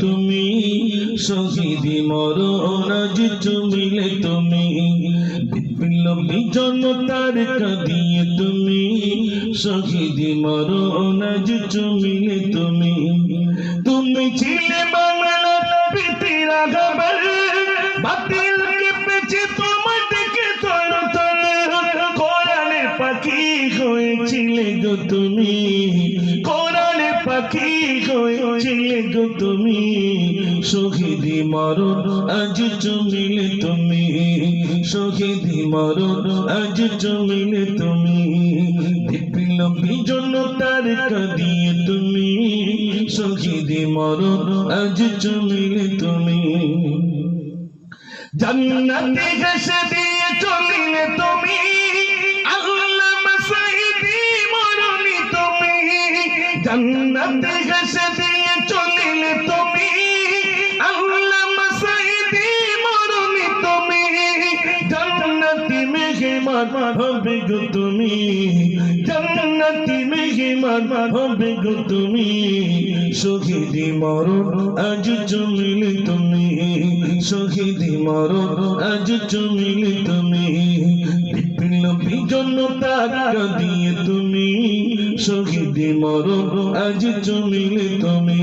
তুমি, শহীদি মরণ চুমিলে তুমি। বিপ্লবী জনতার কাঁদিয়ে তুমি, শহীদি মরণ চুমিলে তুমি। তুমি ছিলে পাখি হয়েছিলে গো তুমি। কোরআনের পাখি হয়েছিলে গো তুমি। শহীদি মরণ, আজ চুমিলে তুমি। শহীদি মরণ, আজ চুমিলে তুমি। তুমি। আজ চুমিলে তুমি। জান্নাতে দিয়ে চলিলে তুমি। জান্নাতে ঘেসে দিয়ে চলিলে তুমি। আল্লাহ মাসাইদি মরণি তুমি। জান্নাতি মেহমান হবে গো তুমি। জান্নাতি মেহমান হবে গো তুমি। শহীদি মরণ আজ চমিলে তুমি। শহীদি মরণ আজ চমিলে তুমি। বিপ্লবী জনতা দিয়ে তুমি। শহীদি মরণ, আজ চমিলে তুমি।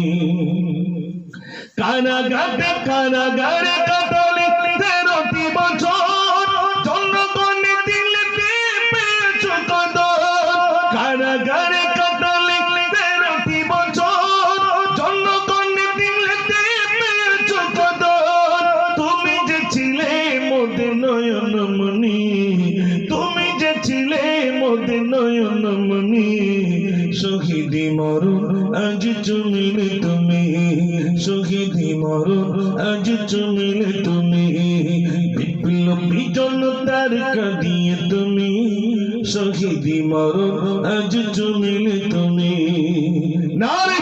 কারাগারে কারাগারে কাটলে তেরোটি বছর, জনগণে দিলে পেয়েছ কদর কারাগারে কাটলে তেরোটি বছর, জনগণে দিলে পেয়েছ কদর তুমি যে ছিলে মোদের নয়নমণি, তুমি যে ছিলে মোদের নয়নমণি শহীদি মরু আজ চুমিলে তুমি, শহীদি মরু আজ চুমিলে তুমি। বিপ্লবী জনতার কাঁদিয়ে তুমি, শহীদি মরু আজ চুমিলে তুমি। নারে